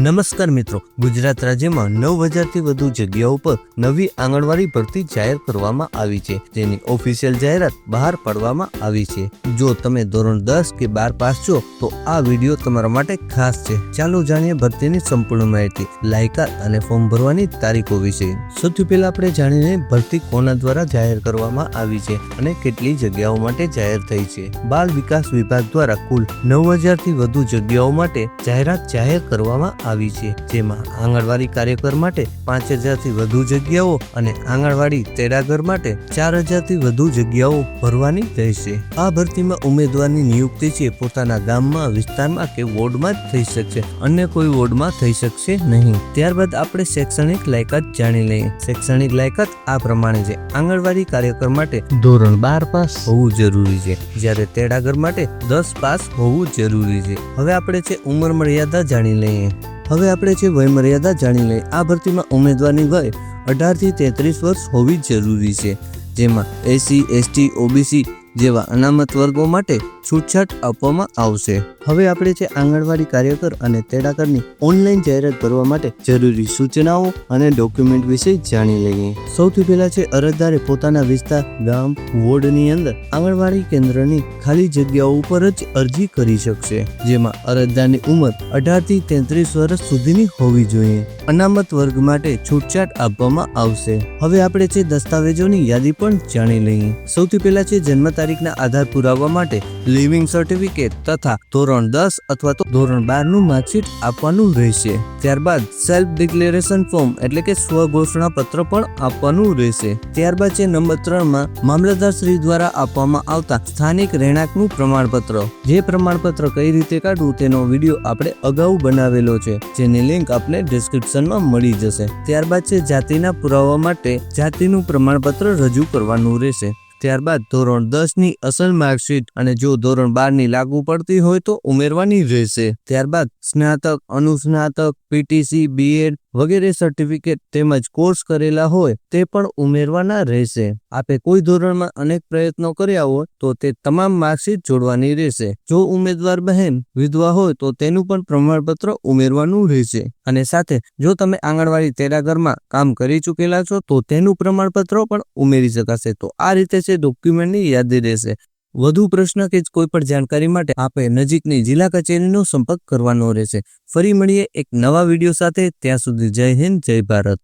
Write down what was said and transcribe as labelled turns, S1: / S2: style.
S1: નમસ્કાર મિત્રો, ગુજરાત રાજ્યમાં નવ હજારથી વધુ જગ્યાઓ પર નવી આંગણવાડી ભરતી જાહેર કરવામાં આવી છે, જેની ઓફિશિયલ જાહેરાત બહાર પાડવામાં આવી છે. જો તમે ધોરણ દસ કે બાર પાસ છો, તો આ વીડિયો તમારા માટે ખાસ છે. ચાલો જાણીએ ભરતીની સંપૂર્ણ માહિતી. લાયકાત અને ફોર્મ ભરવાની તારીખો વિશે. સૌથી પહેલા આપણે જાણીને ભરતી કોના દ્વારા જાહેર કરવામાં આવી છે અને કેટલી જગ્યાઓ માટે જાહેર થઈ છે. બાળ વિકાસ વિભાગ દ્વારા કુલ નવ હજારથી વધુ જગ્યાઓ માટે જાહેરાત જાહેર કરવામાં આવી છે, જેમાં આંગણવાડી કાર્યકર માટે પાંચ હજારથી વધુ જગ્યાઓ અને આંગણવાડી તેડાગર માટે ચાર હજારથી વધુ જગ્યાઓ ભરવાની રહેશે. આ ભરતીમાં ઉમેદવારની નિયુક્તિ છે, પોતાના ગામમાં, વિસ્તારમાં કે વોર્ડમાં જ થઈ શકશે. અન્ય કોઈ વોર્ડમાં થઈ શકશે નહીં. ત્યારબાદ આપણે શૈક્ષણિક લાયકાત જાણી લઈએ. શૈક્ષણિક લાયકાત આ પ્રમાણે છે. આંગણવાડી કાર્યકર માટે ધોરણ બાર પાસ હોવું જરૂરી છે. જ્યારે તેડાગર માટે દસ પાસ હોવું જરૂરી છે. હવે આપણે છે ઉંમર મર્યાદા જાણી લઈએ. હવે આપણે છે વયમર્યાદા જાણી લઈએ, આ ભરતીમાં ઉમેદવારની વય અઢારથી તેત્રીસ વર્ષ હોવી જરૂરી છે, જેમાં એસસી, એસટી, ઓબીસી જેવા અનામત વર્ગો માટે છૂટછાટ આપવામાં આવશે. હવે આપણે છે આંગણવાડી કાર્યકર અને તેડાકરની ઓનલાઈન જાહેરાત કરવા માટે જરૂરી સૂચનાઓ અને ડોક્યુમેન્ટ વિશે જાણી લઈએ. સૌથી પહેલા છે અરજદારે પોતાના વિસ્તાર, ગામ, વોર્ડની અંદર આંગણવાડી કેન્દ્રની ખાલી જગ્યાઓ ઉપર જ અરજી કરી શકશે, જેમાં અરજદારની ઉંમર અઢારથી તેત્રીસ વર્ષ સુધીની હોવી જોઈએ. અનામત વર્ગ માટે છૂટછાટ આપવામાં આવશે. હવે આપણે છે દસ્તાવેજોની યાદી પણ જાણી લઈએ. સૌથી પહેલા છે જન્મ તારીખના આધાર પુરાવા માટે લિવિંગ સર્ટિફિકેટ તથા ધોરણ દસ અથવા તો ધોરણ બારનું માર્કશીટ આપવાનું રહેશે. ત્યારબાદ સેલ્ફ ડિક્લેરેશન ફોર્મ એટલે કે સ્વ ઘોષણા પત્ર પણ આપવાનું રહેશે. ત્યારબાદ છે નંબર ત્રણમાં મામલતદાર શ્રી દ્વારા આપવામાં આવતા સ્થાનિક રહેણાંકનું પ્રમાણપત્ર. જે પ્રમાણપત્ર કઈ રીતે કાઢવું તેનો વીડિયો આપણે અગાઉ બનાવેલો છે, જેની લિંક આપને ડિસ્ક્રિપ્શનમાં મળી જશે. ત્યારબાદ છે જાતિના પુરાવા માટે જાતિનું પ્રમાણપત્ર રજૂ કરવાનું રહેશે. ત્યારબાદ ધોરણ દસની અસલ માર્કશીટ અને જો ધોરણ બારની લાગુ પડતી હોય તો ઉમેરવાની રહેશે. ત્યારબાદ સ્નાતક, અનુસ્નાતક પીટીસી બીએડ વગેરે સર્ટિફિકેટ તેમજ કોર્સ કરેલા હોય તે પણ ઉમેરવાના રહેશે. આપે કોઈ ધોરણમાં અનેક પ્રયત્નો કર્યા હોય તો તે તમામ માર્કશીટ જોડવાની રહેશે. જો ઉમેદવાર બહેન, વિધવા હોય તો તેનું પણ પ્રમાણપત્ર ઉમેરવાનું રહેશે. અને સાથે, જો તમે આંગણવાડી તેરાગરમાં કામ કરી ચૂકેલા છો તો તેનું પ્રમાણપત્ર પણ ઉમેરી શકાશે. તો આ રીતે છે ડોક્યુમેન્ટની યાદી રહેશે. વધુ પ્રશ્ન કે કોઈ પણ જાણકારી માટે આપે નજીકની જિલ્લા કચેરીનો સંપર્ક કરવાનો રહેશે. ફરી મળીએ એક નવા વીડિયો સાથે. ત્યાં સુધી જય હિન્દ, જય ભારત.